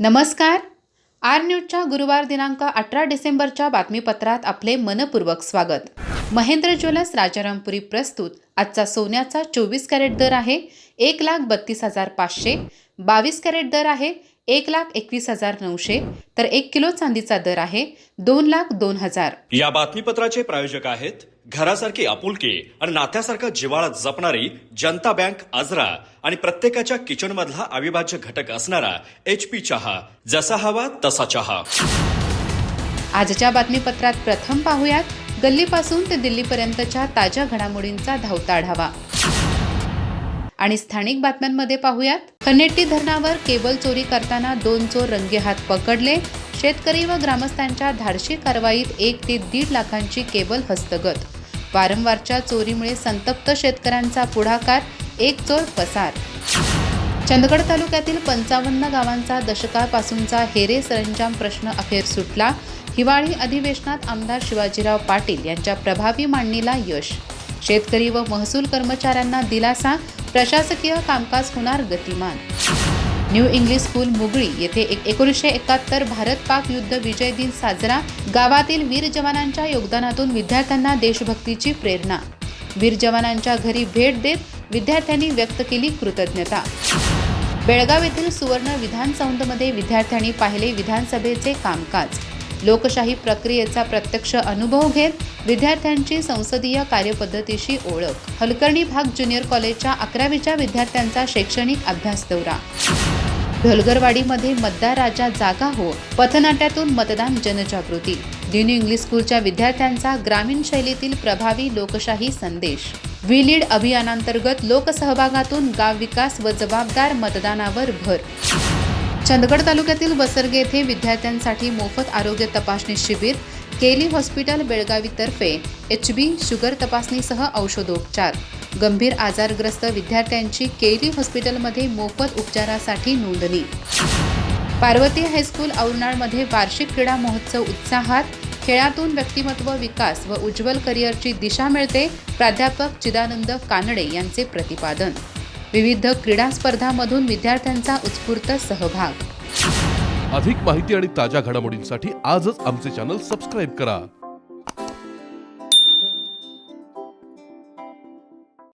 नमस्कार. आर न्यूजच्या गुरुवार दिनांक अठरा डिसेंबरच्या बातमीपत्रात आपले मनपूर्वक स्वागत. महेंद्र ज्वेलर्स राजारामपुरी प्रस्तुत. आजचा सोन्याचा चोवीस कॅरेट दर आहे एक लाख बत्तीस हजार पाचशे. बावीस कॅरेट दर आहे एक लाख एकवीस हजार नऊशे तर एक किलो चांदीचा दर आहे दोन लाख दोन हजार. या बातमीपत्राचे प्रायोजक आहेत घरासारखी आपुलकी आणि नात्यासारखा जिव्हाळा जपणारी जनता बँक आजरा आणि प्रत्येकाच्या किचन मधला अविभाज्य घटक असणारा एच पी चहा जसा हवा तसा चहा. आजच्या बातमीपत्रात प्रथम पाहूयात गल्लीपासून ते दिल्लीपर्यंतच्या ताज्या घडामोडींचा धावता आढावा. आणि स्थानिक बातम्यांमध्ये पाहूयात. कनेट्टी धरणावर केबल चोरी करताना दोन चोर रंगेहात पकडले. शेतकरी व ग्रामस्थांच्या धाडशी कारवाईत एक ते दीड लाखांची केबल हस्तगत. वारंवारच्या चोरीमुळे संतप्त शेतकऱ्यांचा पुढाकार एक चोर पसार. चंदगड तालुक्यातील पंचावन्न गावांचा दशकापासूनचा हेरे सरंजाम प्रश्न अखेर सुटला. हिवाळी अधिवेशनात आमदार शिवाजीराव पाटील यांच्या प्रभावी मांडणीला यश. शेतकरी व महसूल कर्मचाऱ्यांना दिलासा प्रशासकीय कामकाज होणार गतिमान. न्यू इंग्लिश स्कूल मुगळी येथे एक एकोणीसशे एकाहत्तर भारत पाक युद्ध विजय दिन साजरा. गावातील वीर जवानांच्या योगदानातून विद्यार्थ्यांना देशभक्तीची प्रेरणा. वीर जवानांच्या घरी भेट देत विद्यार्थ्यांनी व्यक्त केली कृतज्ञता. बेळगाव येथील सुवर्ण विधानसौंदमध्ये विद्यार्थ्यांनी पाहिले विधानसभेचे कामकाज. लोकशाही प्रक्रियेचा प्रत्यक्ष अनुभव घेत विद्यार्थ्यांची संसदीय कार्यपद्धतीशी ओळख. हलकर्णी भाग ज्युनियर कॉलेजच्या अकरावीच्या विद्यार्थ्यांचा शैक्षणिक अभ्यास दौरा. ढोलगरवाडीमध्ये मतदार राजा जागा हो पथनाट्यातून मतदान जनजागृती. न्यू इंग्लिश स्कूलच्या विद्यार्थ्यांचा ग्रामीण शैलीतील प्रभावी लोकशाही संदेश. विलीड अभियानांतर्गत लोकसहभागातून गाव विकास व जबाबदार मतदानावर भर. चंदगड तालुक्यातील बसरगे येथे विद्यार्थ्यांसाठी मोफत आरोग्य तपासणी शिबिर केली हॉस्पिटल बेळगावीतर्फे एच बी शुगर तपासणीसह औषधोपचार. गंभीर आजारग्रस्त विद्यार्थ्यांची केली हॉस्पिटलमध्ये मोफत उपचारासाठी नोंदणी. पार्वती हायस्कूल औरनाळमध्ये वार्षिक क्रीडा महोत्सव उत्साहात खेळातून व्यक्तिमत्व विकास व उज्ज्वल करिअरची दिशा मिळते प्राध्यापक चिदानंद कानडे यांचे प्रतिपादन. विविध क्रीडा स्पर्धांमधून विद्यार्थ्यांचा उत्स्फूर्त सहभाग. अधिक माहिती आणि ताज्या घडामोडींसाठी आजच आमचे चॅनल सबस्क्राईब करा.